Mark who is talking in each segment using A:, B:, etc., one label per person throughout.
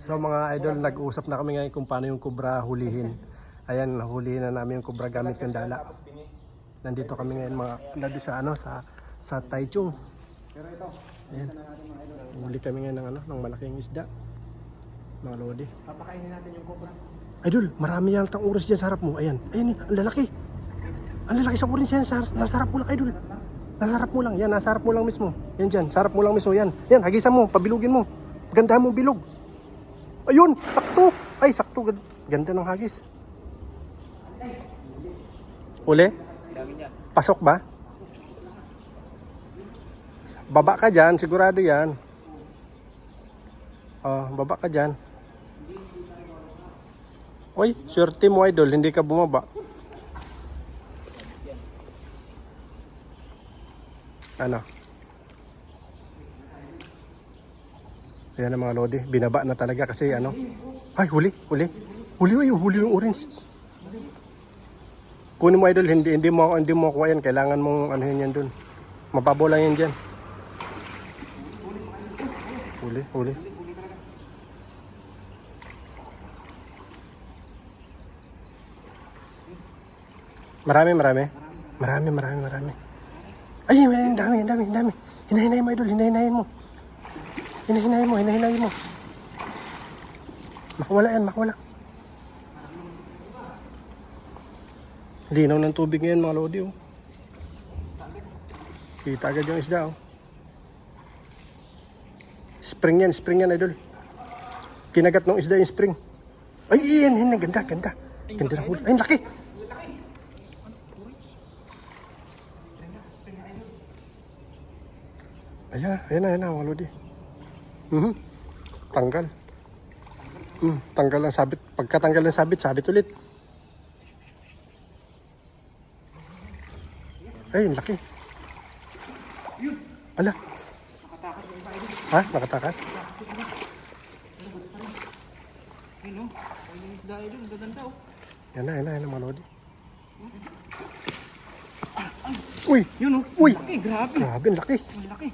A: So mga idol, nag-usap na kami ngayon kung paano yung kubra hulihin. Ayan, hulihin na namin yung kubra gamit yung dala. Nandito kami ngayon mga nandito sa ano sa sa Taichung. Ayan. Huli kami ngayon ng ano, ng malaking isda. Mga lodi.
B: Papakainin natin yung cobra.
A: Idol, marami yan tang oras dyan sa harap mo. Ayan, ayan, ang lalaki. Ang lalaki sa orange yan, sa, nasa harap mo lang, idol. Nasa harap mo lang, yan, nasa harap mo lang mismo. Yan dyan, sa harap mo lang mismo, yan. Yan, hagisan mo, pabilugin mo. Gandahan mo bilog. Ayun, sakto. Ay, sakto. Gan- Ganda ng hagis. Uli? Pasok ba? Baba ka dyan, sigurado yan. Oh, baba ka dyan. Uy, swerte mo idol, hindi ka bumaba. Ano? Ayan ang mga lodi, binaba na talaga kasi ano. Ay, huli, huli. Huli, huli, huli yung orange. Kunin mo idol, hindi hindi mo hindi mo kuha yan, kailangan mong ano yan doon. Mababaw lang yan diyan. Huli, huli. Marami, marami. Marami, marami, marami. Ay, may dami, dami, dami. Hinahinay mo idol, hinahinayin mo. Hinahinayin mo, hinahinayin mo. Makawala yan, makawala. Linaw ng tubig ngayon mga lodi oh. Kita agad yung isda oh. Spring yan, spring yan idol. Kinagat ng isda yung spring. Ay, yan, yan, ganda, ganda. Ganda ng huli. Ay, laki. Ayan, ayan na, ayan na mga lodi. Mhm. Tanggal. Hmm, tanggal ang sabit. Pagkatanggal ng sabit, sabit ulit. Ay, ang laki. Ala. Ha? Nakatakas?
B: Ayun o. Ayun isda idol. Ang gaganda oh.
A: Yan na, yan na, yan na mga lodi. Uy!
B: Yun oh.
A: Uy!
B: Laki, grabe.
A: Grabe, ang laki.
B: Ang laki.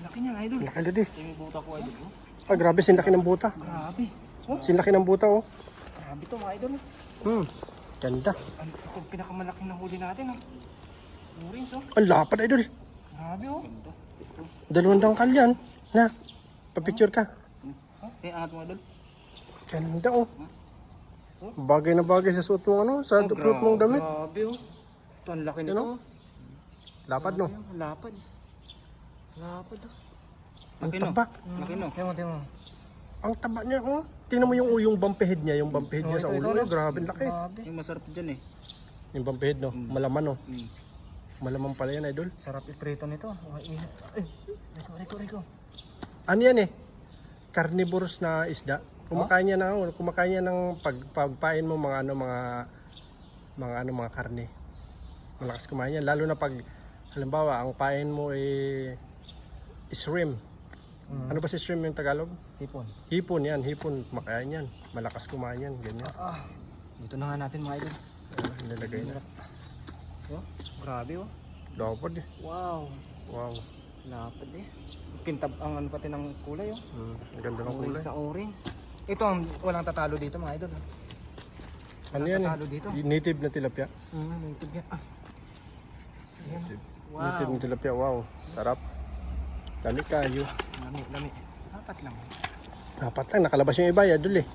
B: Ang laki niya idol.
A: Ang laki lodi.
B: Ito yung buta ko idol. oh.
A: Ah, grabe, sinlaki ng buta.
B: Grabe. Oh,
A: Sinlaki ng buta, oh.
B: grabe to mga idol. oh.
A: Hmm. Ganda.
B: Ang ito pinakamalaking nahuli natin oh. Orange oh.
A: Ang lapad, idol.
B: Grabe oh.
A: Dalawang dangkal yan. Na, papicture ka.
B: Oh, eh, angat mo idol.
A: Ganda, oh. Bagay na bagay sa suot mong ano, sa
B: Oh,
A: suot mong damit.
B: Grabe oh. Ito ang laki nito.
A: Ano?
B: oh.
A: Lapad, no?
B: Ayun, Lapad. Lapad oh.
A: Ang taba.
B: Laki no. Tingnan mo, tingnan mo.
A: Ang taba niya, oh. Tingnan mo yung, yung bumpy niya, yung bumpy niya
B: Oh,
A: sa
B: ito,
A: ulo.
B: ito,
A: Oh, grabe, ang laki.
B: Grabe. Yung masarap dyan eh.
A: Yung bumpy no? Malaman, no?
B: Mm.
A: Malaman pala yan, idol.
B: Sarap iprito nito. Ay, ay, Rico, Rico, Rico.
A: Ano yan, eh? Carnivores na isda. Kumakain niya ng, kumakain niya ng pag, pagpain mo mga ano, mga, mga ano, mga karne. Malakas kumain yan. Lalo na pag, halimbawa, ang pain mo eh, shrimp. Ano ba si shrimp yung Tagalog?
B: Hipon.
A: Hipon yan, hipon. Makain yan. Malakas kumain yan, ganyan.
B: Ah, dito na nga natin mga idol.
A: Ano, nilalagay na.
B: Oh, grabe oh.
A: Dapat eh.
B: Wow.
A: Wow.
B: Lapad eh. Kintab ang ano pati ng kulay oh.
A: Hmm, ang ganda ng kulay.
B: Orange na orange. Ito ang walang tatalo dito mga idol. ah.
A: Ano yan
B: Tatalo
A: eh?
B: dito.
A: Native na tilapia.
B: Mm, native yan. Ah.
A: Native.
B: Wow.
A: Native na tilapia. Wow. Sarap. Dami kayo.
B: Lami, lami. Apat lang.
A: Dapat lang. Nakalabas yung iba. Yadul eh.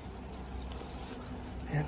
A: Ayan.